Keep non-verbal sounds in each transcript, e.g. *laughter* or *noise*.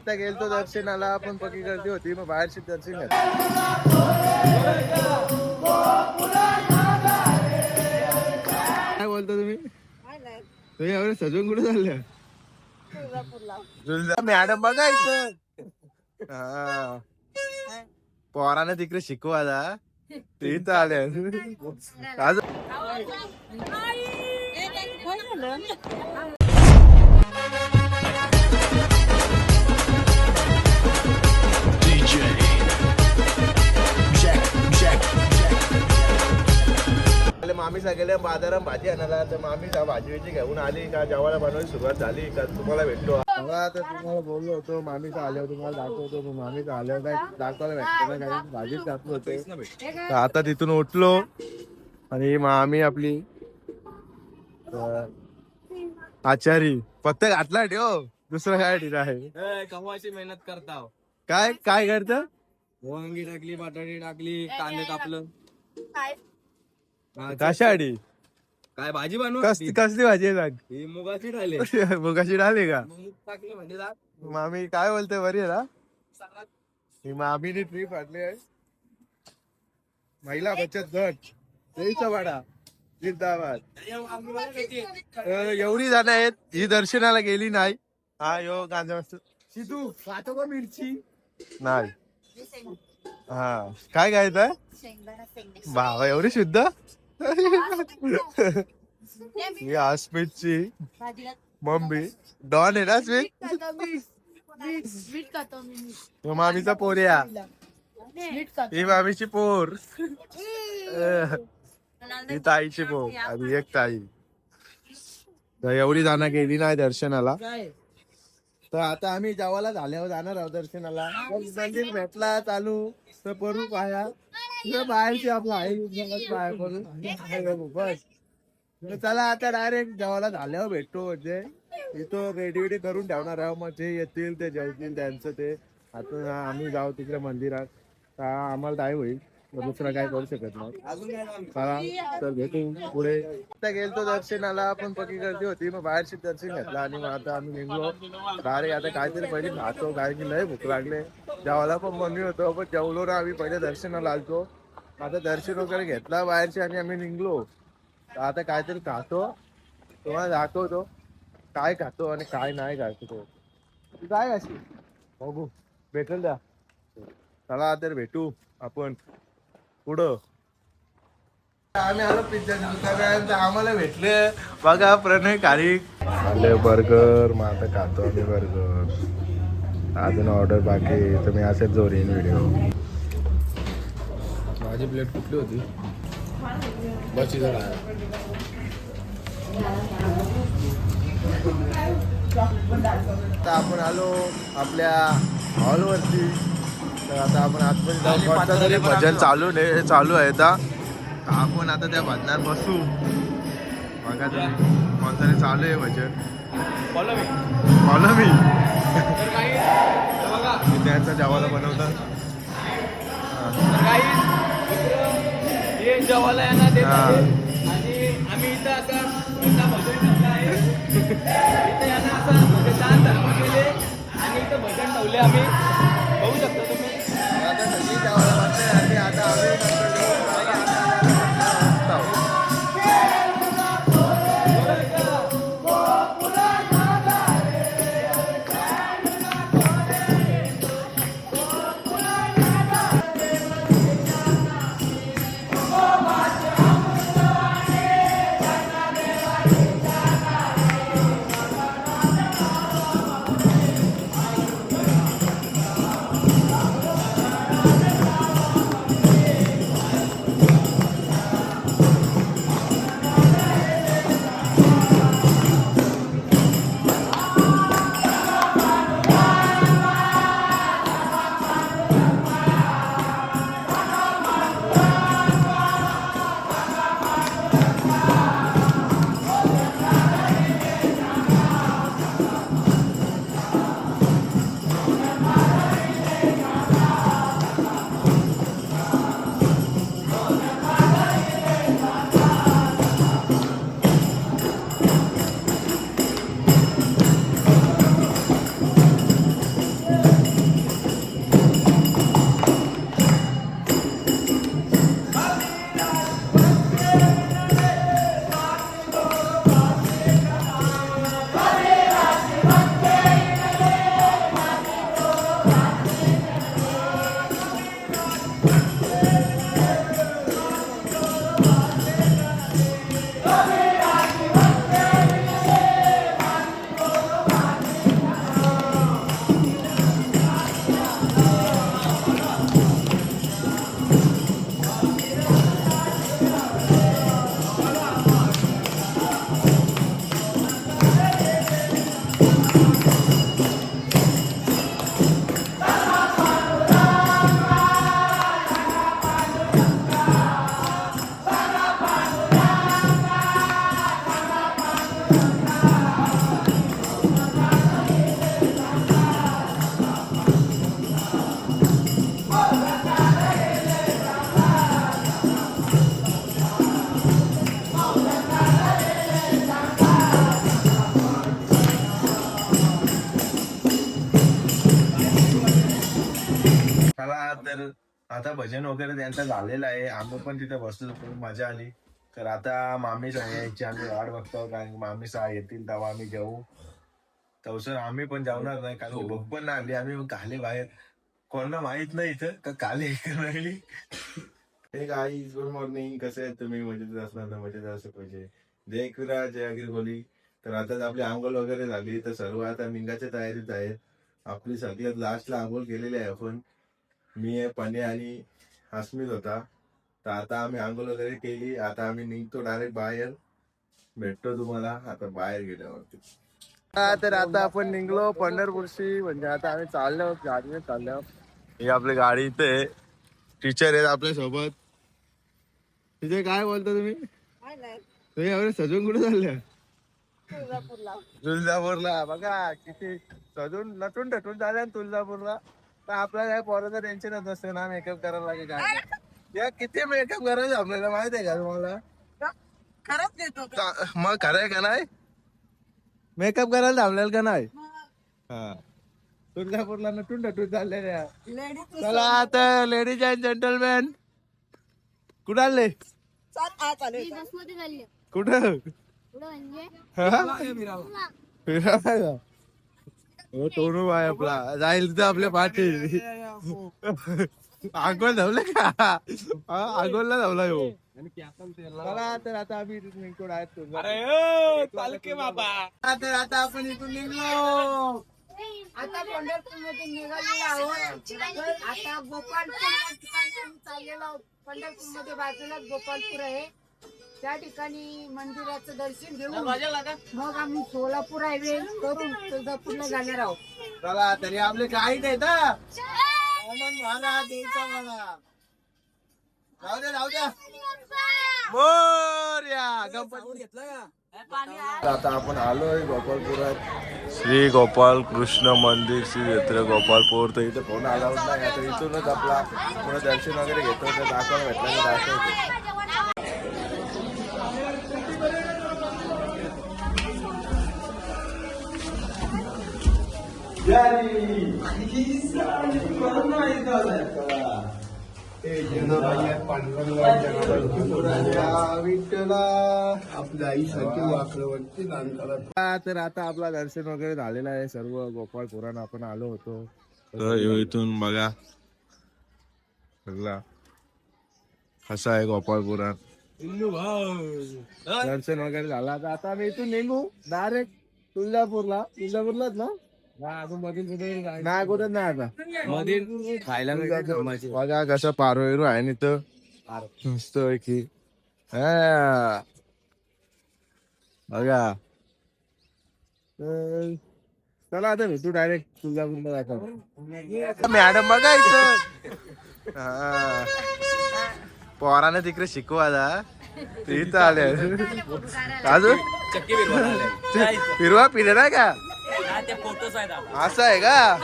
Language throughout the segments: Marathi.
आता गेलतो दर्शनाला पण पकी गर्दी होती मग बाहेरची दर्शन काय बोलता तुम्ही तुम्ही एवढे सजून कुठे चालले मॅडम बघायचं हा पोराने तिकडे शिकवायला ते अजून आपल्या मामी सांगितलं बाजारात भाजी आणायला तर मामी जा भाजी बिजी घेऊन आली. का जेवायला बनवायची सुरुवात झाली का तुम्हाला भेटतो आता तुम्हाला बोललो होतो मामीचा आल्यावर तुम्हाला दाखवतो. पण मामीचा आल्यावर काय दाखवायला भेटतो ना काही भाजीच दाखवत होते तर आता तिथून उठलो आणि मामी आपली आचारी. फक्त घातला ठेव दुसरं काय ठीक आहे? कमवायची मेहनत करता काय काय करत? वांगी टाकली बटाटे टाकली कांदे कापलं. कशासाठी काय भाजी बनव कसली कसली भाजी आहे सांग. ही मुगाची डाले *laughs* मुगाची डाली का? मूग टाकले म्हणजे. मामी काय बोलते बरी आहे ना? ही मामीने ट्रिप काढली आहे. महिला बचत गट जयचा वाडा जिंदाबाद. अं, एवढी जण आहेत ही दर्शनाला गेली नाही. हा यो गांजा मस्त सिद्धू खातो का मिरची? नाही. हा काय गायचं बाबा एवढी शुद्ध? ही आस्मितची. मम्मी. डॉन आहे ना स्मित तो मामीचा या. ही मामीची पोर. ही ताईची पोर. आणि एक ताई. तर एवढी जाणं गेली नाही दर्शनाला. तर आता आम्ही जेवायला झाल्यावर जाणार आहोत दर्शनाला. मंदिर भेटला चालू. तर परू पाया. बाहेरची आपला आहे बाहेर बस चला आता डायरेक्ट जेवायला झाल्यावर भेटतो म्हणजे. इथं रेडी वेडी करून ठेवणार आहोत. मग जे येतील ते जेवतील त्यांचं ते. आता आम्ही जाऊ तिकडे मंदिरात. आम्हाला टाईम होईल. दुसरं काय करू शकत नाही. तर भेटू पुढे. गेलतो दर्शनाला पण पकी गर्दी होती मग बाहेरची दर्शन घेतलं आणि मग आता आम्ही निघलो. डायरेक्ट आता काहीतरी पहिले खातो कारण की लय भूक लागले. जेवायला पण मम्मी होतो पण जेवलो ना आम्ही पहिले दर्शनाला आलतो. आता दर्शन वगैरे घेतला बाहेरचे आणि आम्ही निघलो. तर आता काहीतरी खातो तुम्हाला दाखवतो काय खातो आणि काय नाही खातो तो तू काय अशी. बघू भेटेल द्या. चला तर भेटू आपण. पुढं. आम्ही आलो पिझ्झा दुकानात आम्हाला भेटले. बघा प्रणय कारिक आले बर्गर मग आता खातो आम्ही बर्गर. अजून ऑर्डर बाकी तुम्ही असेच जोरीन व्हिडिओ माझी प्लेट कुठली होती? बची जरा आता आपण आलो आपल्या हॉलवरती तर आता आपण आतमध्ये जाऊन कोणता तरी भजन चालू ने चालू आहे आता. तर आपण आता त्या भजनात बसू. बघा तुम्ही कोणतं तरी चालू आहे भजन. फॉलो मी त्यांचा जेवायला बनवतात हे जेवायला हा. आम्ही इथं इथं यांना असं दान धर्म केले. आणि इथं भजन ठेवले आम्ही. めっちゃ。आता भजन वगैरे त्यांचं झालेलं आहे. आम्ही पण तिथे बसलो खूप मजा आली. तर आता मामी यायची. आम्ही वाट बघतो. कारण मामी सहा येतील तेव्हा आम्ही जेवू. तवसर आम्ही पण जेवणार नाही. कारण की भूक पण नाही आली आम्ही आले बाहेर. कोणाला माहीत नाही इथं. का काल एक राहिली. हे गाईज गुड मॉर्निंग कसे आहेत तुम्ही? मजेत असणार तर मजेत असं पाहिजे. जय किरा जय अग्रिकोली तर आता आपली आंघोळ वगैरे झाली. तर सर्व आता निघाच्या तयारीत आहेत. आपली सगळ्यात लास्टला आंघोळ केलेली आहे आपण. मी पणे आणि हसमीत होता. तर आता आम्ही आंघोळ वगैरे केली. आता आम्ही निघतो डायरेक्ट बाहेर. भेटतो तुम्हाला. आता बाहेर गेल्यावरती. तर आता आपण निघलो पंढरपूरशी. म्हणजे आता आम्ही चाललो गाडीने चाललो. ही आपली गाडी इथे टीचर आहेत आपल्यासोबत. तिथे काय बोलता तुम्ही? तुम्ही एवढे सजून कुठे चालल्या तुळजापूरला. बघा किती सजून नटून टटून झाल्या तुळजापूरला. तर आपल्याला काय पोराचं टेन्शनच नसतं ना मेकअप करायला लागेल काय या किती मेकअप करायचं आपल्याला माहीत आहे का तुम्हाला? खरंच देतो का? का- मग खरंय का नाही? मेकअप करायला थांबलेलं का नाही? हा. तुळजापूरला नटून टटून चाललेल्या. लेडीज चला आता लेडीज अँड जेंटलमॅन कुठं आले? चाल हा चालेल मी बसमध्ये चालले कुठं? पुढं म्हणजे? हा? फिरायला? हो टोनू बाय आपला. जाईल तर आपल्या पाठी. आगोल धावलं का? आगोलला धावला हो चला तर आता आम्ही इथून निघतो बाबा. तर आता आपण इथून निघलो. आता पंढरपूरमध्ये निघालेलो आहोत. आता गोपालपूर या ठिकाणी आम्ही चाललेलो आहोत. पंढरपूरमध्ये बाजूला गोपालपूर आहे. त्या ठिकाणी मंदिराचं दर्शन घेऊन मग आम्ही सोलापूर हायवे करून तुळजापूरला जाणार आहोत. चला तरी आपले काही नाही ना मग मला द्यायचा मला जाऊ द्या जाऊ द्या. मोर्या गणपती. आता आपण आलोय गोपालपुरात श्री गोपाल कृष्ण मंदिर श्री क्षेत्र गोपालपूर. तर इथं कोण आला नाही आता इथूनच आपला पुढे दर्शन वगैरे घेतो तर दाखवायला भेटलं दाखवतो आपल्या आईसाठी वाकरवरती दान करत हा, तर आता आपला दर्शन वगैरे झालेलं आहे सर्व गोपाळ पुराण आपण आलो होतो तर इथून बघा सगळा कसा आहे गोपाळ पुराण दर्शन वगैरे झालं आता आता आम्ही इथून निघू डायरेक्ट तुळजापूरला तुळजापूरलाच ना नाही कुठं नाही आता खायला बघा कसं पारो विरो आहे नि तर मस्त की हा. बघा चला आता भेटू डायरेक्ट तुळजापूरला जायचं मॅडम बघा इथं हा. पोराने तिकडे शिकवा आता इथं आले अजून. फिरवा पिढे नाही का ते फोटोज आहेत आपण. असं आहे का?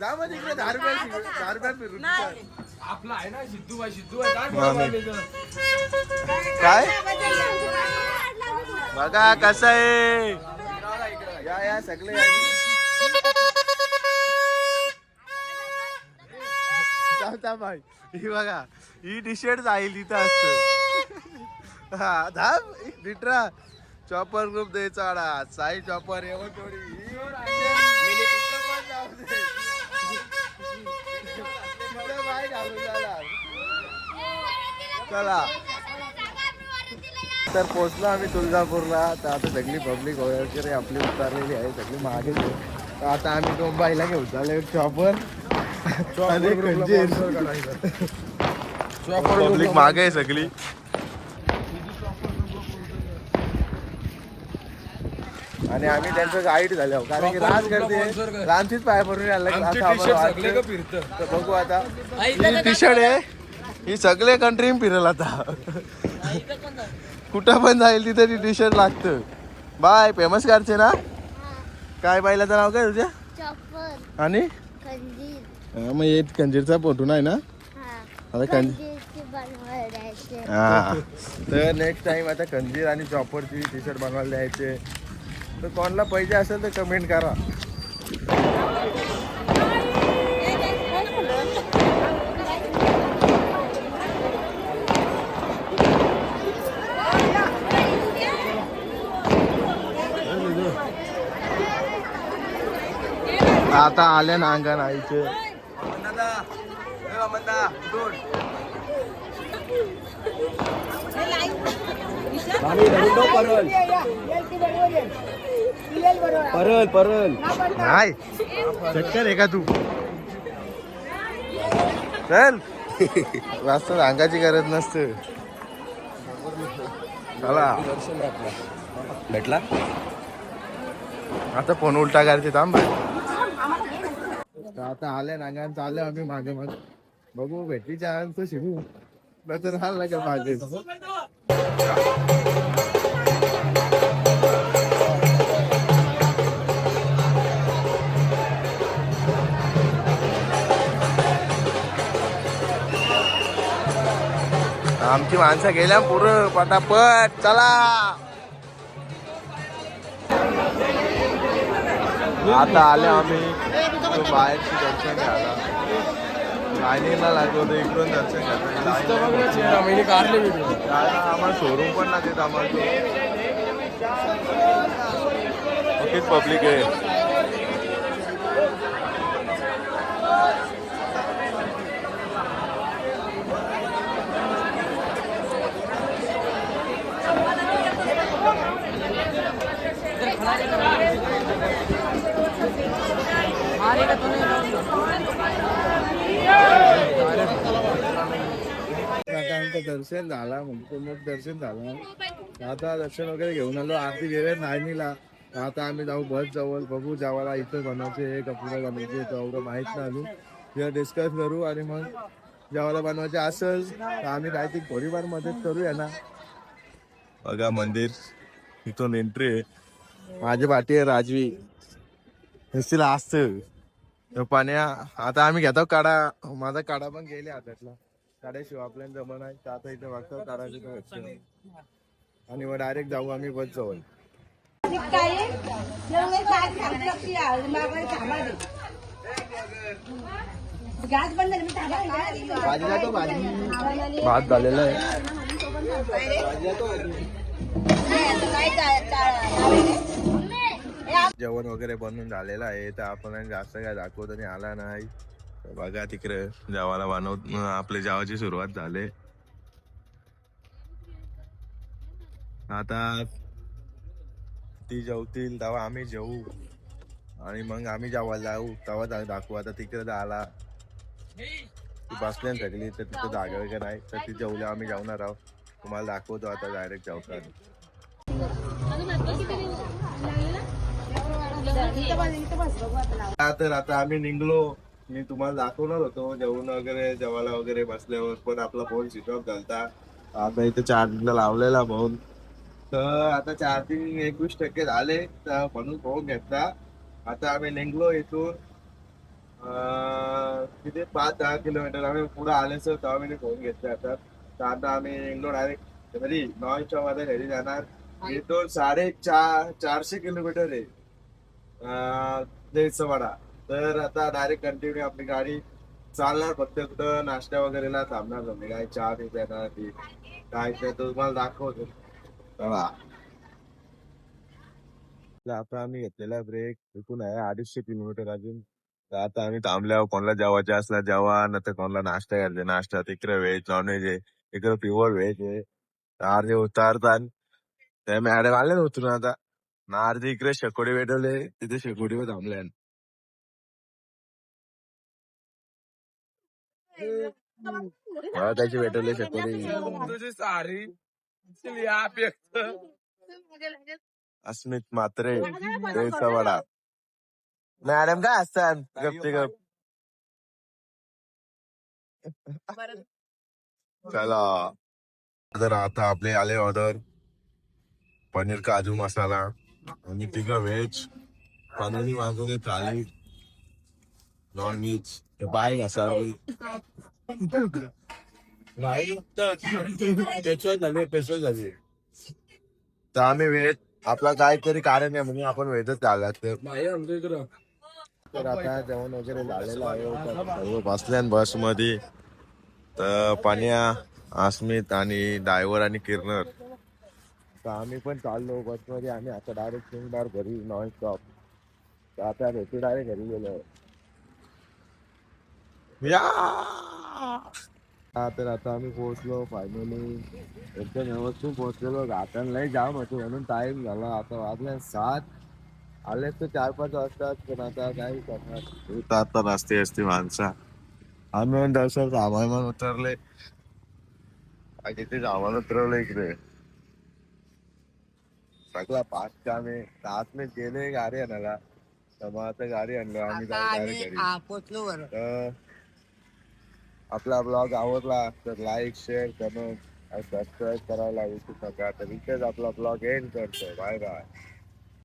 जा मग तिकडे दहा रुपये दहा रुपये फिरून. आपला आहे ना सिद्धू भाई सिद्धू आहे काय मामी. बोलायला काय? बघा कसं आहे. या या सगळे. या. बाई. ही बघा ही टी शर्ट जाईल इथं असत. हा धाम लिटरा. चॉपर ग्रुप द्यायचा आडा साई चॉपर थोडी. दे. चला. तर पोहोचलो आम्ही तुळजापूरला. तर आता सगळी पब्लिक वगैरे आपली उतारलेली आहे सगळी मागे तर आता आम्ही मुंबईला घेऊन चाललो शॉपवर पब्लिक मागे आहे सगळी. आणि आम्ही त्यांचं गाईड झालो. कारण की राज गर्दी आहे रामचीच पाय भरून आला बघू आता. ही टी शर्ट आहे. ही सगळे कंट्री फिरेल आता. कुठं पण जाईल तिथे ती टी शर्ट लागतं. बाय फेमस कारचे ना? काय बाईलाचं नाव काय तुझ्या? चॉपर आणि? हा, मग हे कंजीरचा फोटो नाही ना? हा. आता कंज खंजीरची बनवायचे हा. तर नेक्स्ट टाइम आता कंजीर आणि चॉपरची टी शर्ट बनवायला द्यायचे. तर कोणला पाहिजे असेल तर कमेंट करा. आता आले ना अंगण आईचे. परवल परल परल. नाही. चक्कर आहे का तू? चल. जास्त सांगायची गरज नसते. चला. भेटला? आता फोन उलटा करायचे थांब आता आले नांगान चालले आम्ही मागे मागे. बघू भेटली चान्स शिकू. नाही तर राहिलं नाही का मागे? आमची माणसं गेल्या पुरं पटापट चला. आता आले आम्ही बाहेरची दर्शन घ्यायला. लाईनीला लागलो होतो इकडून दर्शन घ्यायला. आम्हाला शोरूम पण ना देत आम्हाला ओकेच पब्लिक आहे. दर्शन झाला म्हणतो मग दर्शन झालं. आता दर्शन वगैरे घेऊन आलो. आरती गेले नायनीला. आता आम्ही जाऊ बस जवळ बघू जावाला इथं बनवायचे हे कपडे बनवायचे तेवढं माहीत नाही अजून. डिस्कस करू आणि मग जेवायला बनवायचे. असेल तर आम्ही काहीतरी थोडीफार मदत करूया ना. बघा मंदिर इथून एंट्री आहे. माझी पाठी आहे राजवी. तिला असतं पाण्या आता आम्ही घेतो काढा. माझा काढा पण गेले हातातला. काढ्याशिवाय आपल्याला जमत नाही तर आता इथे वागतो काढायचं. आणि मग डायरेक्ट जाऊ आम्ही बस जवळ. भात झालेला आहे. जेवण वगैरे बनवून झालेलं आहे तर आपण जास्त काय दाखवत आणि आला नाही. बघा तिकडे जेवायला बनवत आपल्या जेवाची सुरुवात झाले. आता ती जेवतील तेव्हा आम्ही जेवू आणि मग आम्ही जेवायला जाऊ. तेव्हा जा- दाखवू. आता तिकडे आला. ती बसल्या ना सगळी तर तिथं जागा वगैरे नाही. तर ती जेवल्या आम्ही जेवणार आहोत. तुम्हाला दाखवतो आता डायरेक्ट जेवतात तर आता आम्ही निघलो. मी तुम्हाला दाखवणार होतो. जेवण वगैरे जेवायला वगैरे बसल्यावर पण आपला फोन स्विच ऑफ झालता. आता इथे चार्जिंगला लावलेला फोन तर आता चार्जिंग एकवीस टक्के झाले. तर म्हणून फोन घेतला. आता आम्ही निघलो इथून. किती? पाच दहा किलोमीटर. आम्ही पुढे आले सर तेव्हा मी फोन घेतला आता. तर आता आम्ही निघलो डायरेक्ट घरी. नॉनच्या मध्ये घरी जाणार. इथून साडे चार चारशे किलोमीटर आहे. द्यायचं देसवाडा तर आता डायरेक्ट कंटिन्यू आपली गाडी चालणार. फक्त कुठं नाश्ता वगैरेला थांबणार. नाही काय चहा ते देणार ती काय ते तुम्हाला दाखवतो. आता आम्ही घेतलेला ब्रेक इथून आहे अडीचशे किलोमीटर अजून. तर आता आम्ही थांबल्यावर कोणाला जेवायचे असला जेवा नंतर कोणाला नाश्ता घ्यायचे नाश्ता तिकडे व्हेज नॉनव्हेज आहे. इकडे प्युअर व्हेज आहे. तर अर्धे उतारतात. त्या मॅडम आले ना उतरून आता. ना अर्धे इकडे शेकोडी भेटवले तिथे शेकोडीवर थांबले त्याची भेटवले शेकोडी. सारी अस्मित मात्रे देसवाडा मॅडम काय असतात गप ते गप. चला. तर आता आपले आले ऑर्डर. पनीर काजू मसाला. आणि तिघं व्हेज पनीर मागवले थाली नॉन व्हेज बाय असा नाही त्याच्यात झाले पेशल झाले. तर आम्ही व्हेज आपला काहीतरी कारण आहे म्हणून आपण व्हेजच आला तर तर आता जेवण वगैरे झालेलं आहे. तर सर्व बसल्या बसमध्ये तर पाण्या अस्मित आणि ड्रायव्हर आणि किरनर तर आम्ही पण चाललो बसमध्ये आम्ही आता डायरेक्ट निघणार घरी नॉन स्टॉप आता भेटू डायरेक्ट घरी गेलो. हा, तर आता आम्ही पोहोचलो फायनली एकदम व्यवस्थित पोहोचलेलो. घाटण लय जाम होतो म्हणून टाइम झाला. आता वाजले सात. आले तर चार पाच वाजतात पण आता काय करणार. आता नसते असते माणसा. आम्ही पण दर्शन सामान पण उतरले. आणि तिथे सामान उतरवलं इकडे. सगळा पाच कामे सात में गेले गाडी आणायला तर मग आता गाडी आणलो आम्ही आता जाऊ आम्ही direct घरी. आ, पोचलो वर. तर आपला ब्लॉग आवडला तर लाईक शेअर कमेंट सबस्क्राईब करायला विसरू नका. तर इथेच आपला ब्लॉग एंड करतो बाय बाय